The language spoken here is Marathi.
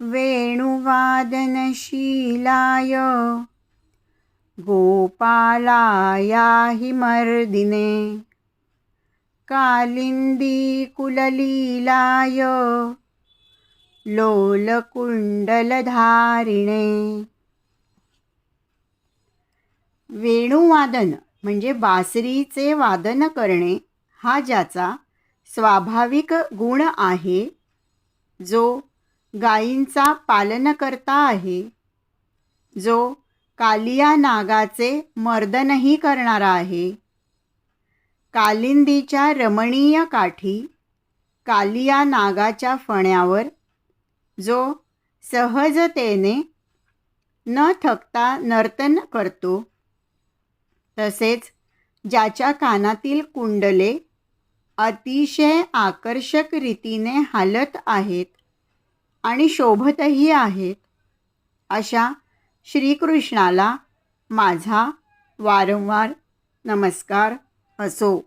वेणुवादनशीलाय। गोपालायाहि मर्दिने कालिन्दीकुललीलाय। लोलकुण्डलधारिणे। वेणुवादन म्हणजे बासरीचे वादन करणे हा ज्याचा स्वाभाविक गुण आहे जो गायींचा पालनकर्ता आहे. जो कालिया नागाचे मर्दनही करणारा आहे. कालिंदीच्या रमणीय काठी कालिया नागाच्या फण्यावर जो सहजतेने न थकता नर्तन करतो तसेच ज्याच्या कानातील कुंडले अतिशय आकर्षक रीतीने हालत आहेत. आणि शोभतही आहेत. अशा श्रीकृष्णाला माझा वारंवार नमस्कार असो.